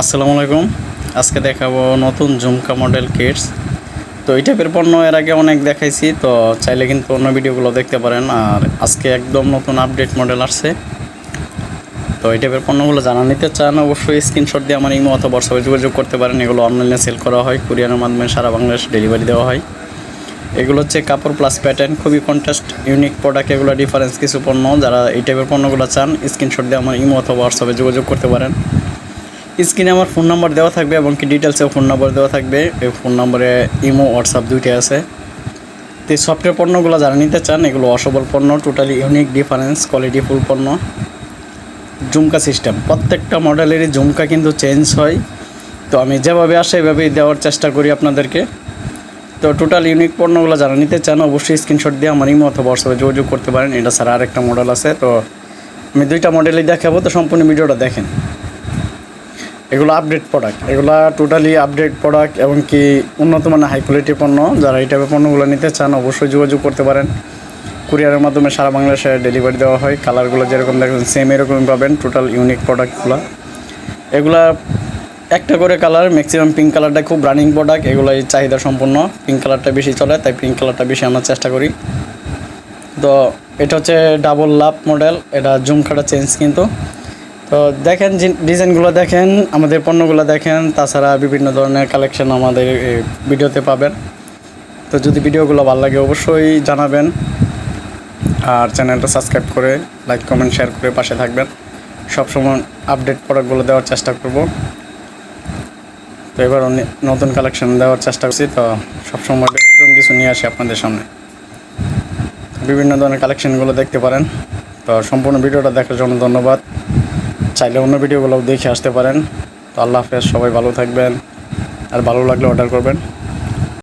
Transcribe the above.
আসসালামু আলাইকুম। আজকে দেখাবো নতুন ঝুমকা মডেল কিটস তো এই টাইপের পণ্য এর আগে অনেক দেখাইছি, তো চাইলে কিন্তু অন্য ভিডিওগুলো দেখতে পারেন। আর আজকে একদম নতুন আপডেট মডেল আসছে। তো এই টাইপের পণ্যগুলো জানা নিতে চান, অবশ্যই স্ক্রিনশট দিয়ে আমার ইমো অথবা হোয়াটসঅ্যাপে যোগাযোগ করতে পারেন। এগুলো অনলাইনে সেল করা হয় কুরিয়ারের মাধ্যমে সারা বাংলাদেশ ডেলিভারি দেওয়া হয়। এগুলো হচ্ছে কাপড় প্লাস প্যাটার্ন খুবই কন্টেস্ট ইউনিক প্রোডাক্ট এগুলো ডিফারেন্স কিছু পণ্য। যারা এই টাইপের পণ্যগুলো চান স্ক্রিনশট দিয়ে আমার ইমো অথবা হোয়াটসঅ্যাপে যোগাযোগ করতে পারেন। স্ক্রিনে আমার ফোন নাম্বার দেওয়া থাকবে এবং কি ডিটেলসেও ফোন নাম্বার দেওয়া থাকবে। এই ফোন নাম্বারে ইমো, হোয়াটসঅ্যাপ দুইটাই আছে। তো এই সফটওয়্যার পণ্যগুলো যারা নিতে চান, এগুলো অসবল পণ্য totally unique difference quality full পণ্য। জুমকা সিস্টেম প্রত্যেকটা মডেলেরই জুমকা কিন্তু চেঞ্জ হয়। তো আমি যেভাবে আসে, এভাবেই দেওয়ার চেষ্টা করি আপনাদেরকে। তো টোটাল ইউনিক পণ্যগুলো যারা নিতে চান, অবশ্যই স্ক্রিনশট দিয়ে আমার ইমো অথবা হোয়াটসঅ্যাপে যোগাযোগ করতে পারেন। এটা ছাড়া আরেকটা মডেল আছে। তো আমি দুইটা মডেলই দেখাবো। তো সম্পূর্ণ ভিডিওটা দেখেন। এগুলো আপডেট প্রোডাক্ট এগুলো টোটালি আপডেট প্রোডাক্ট এবং কি উন্নত মানের হাই কোয়ালিটি পণ্য। যারা এই টাইপের পণ্যগুলো নিতে চান, অবশ্যই যোগাযোগ করতে পারেন। কুরিয়ারের মাধ্যমে সারা বাংলাদেশে ডেলিভারি দেওয়া হয়। কালারগুলো যেরকম দেখেন সেম এরকমই পাবেন। টোটাল ইউনিক প্রোডাক্টগুলো এগুলা একটা করে কালার ম্যাক্সিমাম পিঙ্ক কালারটা খুব রানিং প্রোডাক্ট এগুলাই চাহিদা সম্পূর্ণ পিঙ্ক কালারটা বেশি চলে, তাই পিঙ্ক কালারটা বেশি আনার চেষ্টা করি। তো এটা হচ্ছে ডাবল লাভ মডেল এটা জুম খাটা চেঞ্জ কিন্তু। তো দেখেন ডিজাইনগুলো দেখেন, আমাদের পণ্যগুলো দেখেন, তাছাড়া বিভিন্ন ধরনের কালেকশন আমাদের ভিডিওতে পাবেন। তো যদি ভিডিওগুলো ভালো লাগে অবশ্যই জানাবেন। আর চ্যানেলটা সাবস্ক্রাইব করে লাইক কমেন্ট শেয়ার করে পাশে থাকবেন। সবসময় আপডেট প্রোডাক্টগুলো দেওয়ার চেষ্টা করব। তো এবার নতুন কালেকশন দেওয়ার চেষ্টা করছি, তো সবসময় ব্যতিক্রম কিছু নিয়ে আসি আপনাদের সামনে। বিভিন্ন ধরনের কালেকশনগুলো দেখতে পারেন। তো সম্পূর্ণ ভিডিওটা দেখার জন্য ধন্যবাদ। চাইলে অন্য ভিডিওগুলোও দেখে আসতে পারেন। তো আল্লাহ হাফেজ, সবাই ভালো থাকবেন। আর ভালো লাগলে অর্ডার করবেন।